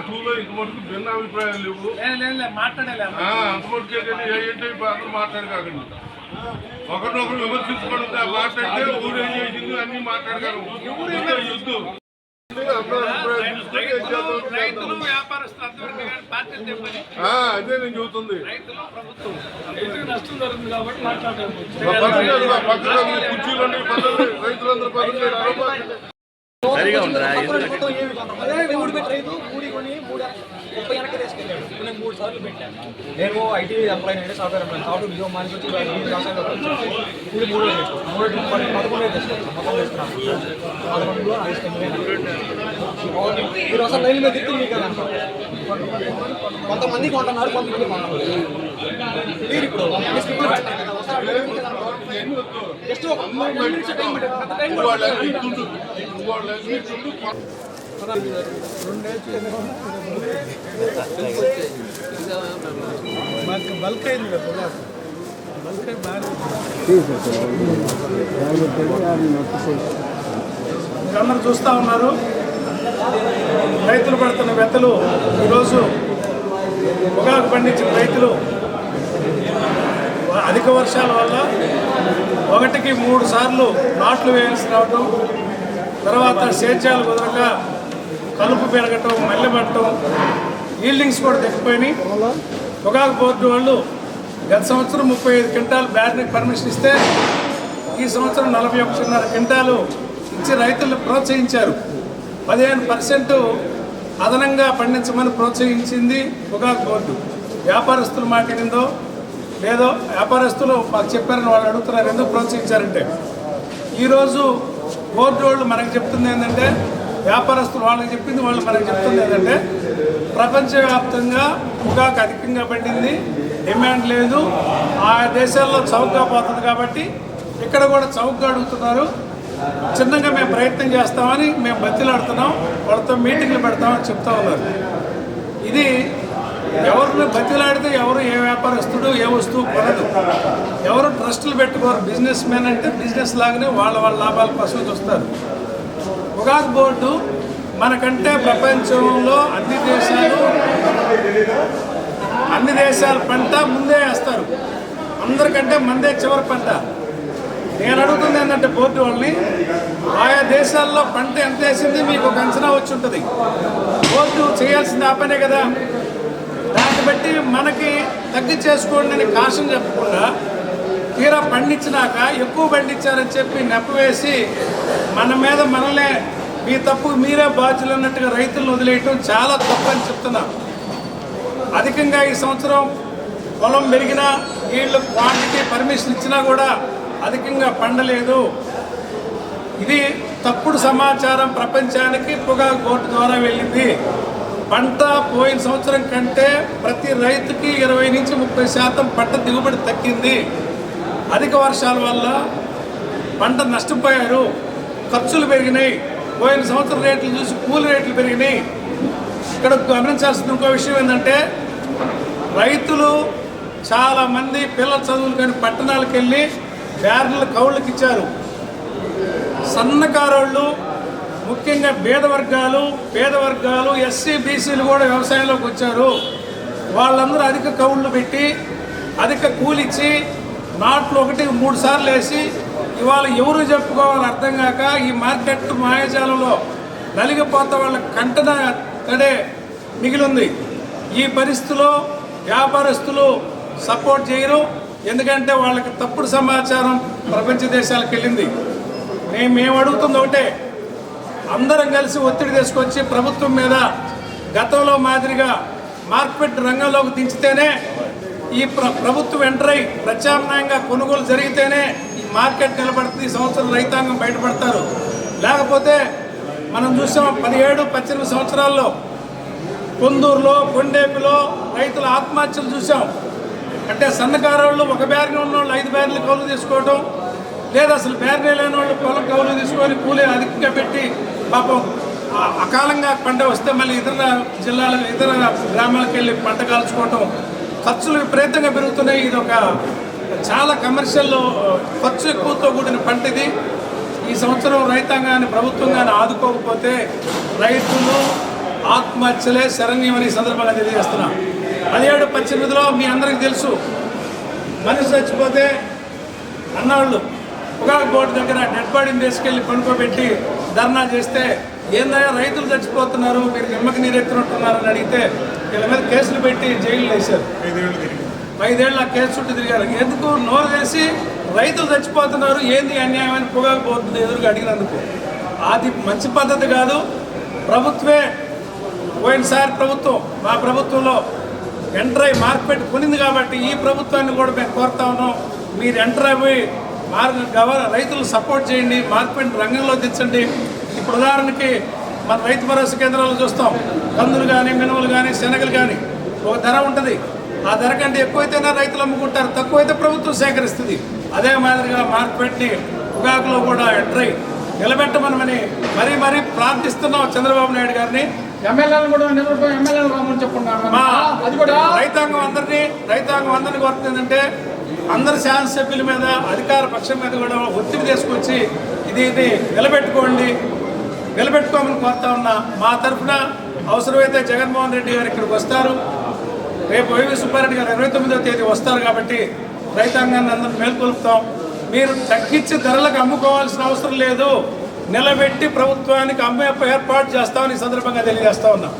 టూలో ఇంతవరకు భిన్న అభిప్రాయాలు లేవు. అంతవరకే ఏంటంటే అందరూ ఒకరినొకరు విమర్శించుకోవడం మాట్లాడితే ఊరు చేసింది అన్ని మాట్లాడగలరు యుద్ధం. అదే నేను చెబుతుంది. కుర్చీలు రైతులందరూ పద్ధతి తీసుకెళ్ళాడు ఇప్పుడు నేను ఐటీ ఎంప్లాయ్ అంటే సాఫ్ట్వేర్ ఎంప్లాయ్ సాఫ్ట్వేర్ ఉద్యోగం మానేసి వచ్చి మూడు మూడు వేలు పది పదకొండు మీరు అసలు లైన్ మీద తిట్టి మీకు కొంతమంది కొంటున్నారు కొంతమంది కొంటున్నారు మీరు ఇప్పుడు జస్ట్ ఒక టైం బల్క్ అయింది కదా బల్క్ అయి బాగా చూస్తూ ఉన్నారు రైతులు పడుతున్న వెత్తలు ఈరోజు పొగాకు పండించిన రైతులు అధిక వర్షాల వల్ల ఒకటికి మూడు సార్లు నాట్లు వేయాల్సి రావటం తర్వాత సేద్యాలు కుదరక కలుపు పెరగటం మల్లె ఈల్డింగ్స్ కూడా తగ్గిపోయినాయి. పొగాకు బోర్డు వాళ్ళు గత సంవత్సరం ముప్పై ఐదు క్వింటాల్ బ్యాటరీకి పర్మిషన్ ఇస్తే ఈ సంవత్సరం నలభై ఒకటిన్నర క్వింటాలు ఇచ్చి రైతులను ప్రోత్సహించారు. పదిహేను పర్సెంట్ అదనంగా పండించమని ప్రోత్సహించింది పొగాకు బోర్డు వ్యాపారస్తులు మాట వినిందో లేదో వ్యాపారస్తులు మాకు చెప్పారని వాళ్ళు అడుగుతున్నారు ఎందుకు ప్రోత్సహించారంటే. ఈరోజు బోర్డు వాళ్ళు మనకు చెప్తుంది ఏంటంటే వ్యాపారస్తులు వాళ్ళకి చెప్పింది వాళ్ళు మనకు చెప్తుంది ఏంటంటే ప్రపంచవ్యాప్తంగా పొగాకు అధికంగా పడింది డిమాండ్ లేదు ఆ దేశాల్లో చౌకగా పోతుంది కాబట్టి ఇక్కడ కూడా చౌకగా అడుగుతున్నారు. చిన్నగా మేము ప్రయత్నం చేస్తామని మేము బతిలాడుతున్నాం వాళ్ళతో మీటింగ్లు పెడతామని చెప్తా ఉన్నారు. ఇది ఎవరిని బతిలాడితే ఎవరు ఏ వ్యాపారస్తుడు ఏ వస్తువు కొనదు. ఎవరు ట్రస్టులు పెట్టుకోరు. బిజినెస్ మ్యాన్ అంటే బిజినెస్ లాగానే వాళ్ళ వాళ్ళ లాభాల కోసం చూస్తారు. పొగాకు బోర్డు మనకంటే ప్రపంచంలో అన్ని దేశాలు అన్ని దేశాల పంట ముందే వేస్తారు. అందరికంటే మందే చివరి పంట. నేను అడుగుతుంది ఏంటంటే బోర్డు వాళ్ళని ఆయా దేశాల్లో పంట ఎంత వేసింది మీకు ఒక అంచనా వచ్చి ఉంటుంది. బోర్డు చేయాల్సింది ఆ పనే కదా. దాన్ని బట్టి మనకి తగ్గించేసుకోండి అని కాషన్ చెప్పకుండా తీరా పండించినాక ఎక్కువ పండించారని చెప్పి నెప్పవేసి మన మీద మనలే మీ తప్పు మీరే బాధ్యులు అన్నట్టుగా రైతులను వదిలేయటం చాలా తప్పని చెప్తున్నా. అధికంగా ఈ సంవత్సరం పొలం పెరిగినా వీళ్ళు క్వాంటిటీ పర్మిషన్ ఇచ్చినా కూడా అధికంగా పండలేదు. ఇది తప్పుడు సమాచారం ప్రపంచానికి పొగాకు కోర్టు ద్వారా వెళ్ళింది. పంట పోయిన సంవత్సరం కంటే ప్రతి రైతుకి ఇరవై నుంచి ముప్పై శాతం పంట దిగుబడి తగ్గింది. అధిక వర్షాల వల్ల పంట నష్టపోయారు. ఖర్చులు పెరిగినాయి. పోయిన సంవత్సరం రేట్లు చూసి కూలి రేట్లు పెరిగినాయి. ఇక్కడ గమనించాల్సిన ఇంకో విషయం ఏంటంటే రైతులు చాలామంది పిల్లల చదువులు కానీ పట్టణాలకు వెళ్ళి బ్యారెన్ల కౌళ్ళకి ఇచ్చారు. సన్నకారోళ్ళు ముఖ్యంగా పేద వర్గాలు పేద వర్గాలు ఎస్సీ బీసీలు కూడా వ్యవసాయంలోకి వచ్చారు. వాళ్ళందరూ అధిక కౌళ్ళు పెట్టి అధిక కూలిచ్చి నాట్లు ఒకటి మూడు సార్లు వేసి ఇవాళ ఎవరు చెప్పుకోవాలని అర్థం కాక ఈ మార్కెట్ మాయాజాలంలో నలిగిపోతే వాళ్ళ కంటన తడే మిగిలింది. ఈ పరిస్థితిలో వ్యాపారస్తులు సపోర్ట్ చేయరు. ఎందుకంటే వాళ్ళకి తప్పుడు సమాచారం ప్రపంచ దేశాలకు వెళ్ళింది. మేము మేము అడుగుతుంది ఒకటే అందరం కలిసి ఒత్తిడి తీసుకొచ్చి ప్రభుత్వం మీద గతంలో మాదిరిగా మార్కెట్ రంగంలోకి దించితేనే ఈ ప్ర ప్రభుత్వం ఎంటర్ అయి ప్రత్యామ్నాయంగా కొనుగోలు జరిగితేనే ఈ మార్కెట్ నిలబడుతుంది ఈ సంవత్సరం రైతాంగం బయటపడతారు. లేకపోతే మనం చూసాం పదిహేడు పద్దెనిమిది సంవత్సరాల్లో కొందూరులో కొండేపిలో రైతుల ఆత్మహత్యలు చూసాం. అంటే సన్నకారు ఒక బ్యారిన ఉన్న వాళ్ళు ఐదు బ్యారెన్లు కౌలు తీసుకోవడం లేదా అసలు బ్యారినే లేని వాళ్ళు పొలం కౌలు తీసుకొని కూలీ అధికంగా పెట్టి పాపం అకాలంగా పంట వస్తే మళ్ళీ ఇతర జిల్లాల ఇతర గ్రామాలకు వెళ్ళి పంట కాల్చుకోవటం ఖర్చులు విపరీతంగా పెరుగుతున్నాయి. ఇది ఒక చాలా కమర్షియల్ ఖర్చు ఎక్కువతో కూడిన పంట ఇది. ఈ సంవత్సరం రైతాంగాన్ని ప్రభుత్వం కానీ ఆదుకోకపోతే రైతులు ఆత్మహత్యలే శరణ్యమని సందర్భంగా తెలియజేస్తున్నా. పదిహేడు పద్దెనిమిదిలో మీ అందరికీ తెలుసు మనిషి చచ్చిపోతే అన్నవాళ్ళు పొగాకు బోర్డు దగ్గర డెడ్ బాడీని తీసుకెళ్ళి కొనుక్కోబెట్టి ధర్నా చేస్తే ఏందయ్యా రైతులు చచ్చిపోతున్నారు మీరు నిమ్మకి నీరు అడిగితే వీళ్ళ మీద కేసులు పెట్టి జైలు వేశారు. ఐదేళ్ళు ఆ కేసు చుట్టూ తిరిగారు. ఎందుకు? నోరు వేసి రైతులు చచ్చిపోతున్నారు ఏంది అన్యాయం అని పొగాకు పోతుంది ఎదురుగా అడిగినందుకు. అది మంచి పద్ధతి కాదు ప్రభుత్వే పోయినసారి ప్రభుత్వం మా ప్రభుత్వంలో ఎంట్రై మార్కెట్ కొనింది కాబట్టి ఈ ప్రభుత్వాన్ని కూడా మేము కోరుతా ఉన్నాం. మీరు ఎంటర్ పోయి మార్ గవర్న రైతులు సపోర్ట్ చేయండి మార్కెట్ రంగంలో తెచ్చండి. ఇప్పుడు ఉదాహరణకి మన రైతు భరోసా కేంద్రాలు చూస్తాం. కందులు కానీ మినుములు కానీ శనగలు కానీ ఒక ధర ఉంటుంది. ఆ ధర కంటే ఎక్కువైతేనే రైతులు అమ్ముకుంటారు. తక్కువైతే ప్రభుత్వం సేకరిస్తుంది. అదే మాదిరిగా మార్కెట్ని పొగాకులో కూడా ఎంట్రై నిలబెట్టమనమని మరీ మరీ ప్రార్థిస్తున్నాం చంద్రబాబు నాయుడు గారిని. ఎమ్మెల్యేలు కూడా నిలబడిపోయి ఎమ్మెల్యేలు రామని చెప్పుకున్నాను మా అది కూడా రైతాంగం అందరినీ రైతాంగం అందరినీ కోరుతుంది ఏంటంటే అందరి శాసనసభ్యుల మీద అధికార పక్షం మీద కూడా ఒత్తిడి తీసుకొచ్చి ఇది ఇది నిలబెట్టుకోండి నిలబెట్టుకోమని కోరుతా ఉన్నా మా తరఫున అవసరమైతే జగన్మోహన్ రెడ్డి గారు ఇక్కడికి వస్తారు. రేపు వైవి సుబ్బారెడ్డి గారు ఇరవై తొమ్మిదో తేదీ వస్తారు కాబట్టి రైతాంగాన్ని అందరిని మేల్కొల్పుతాం. మీరు తగ్గించి ధరలకు అమ్ముకోవాల్సిన అవసరం లేదు. నిలబెట్టి ప్రభుత్వానికి అమ్మే ఏర్పాటు చేస్తామని ఈ సందర్భంగా తెలియజేస్తా ఉన్నాం.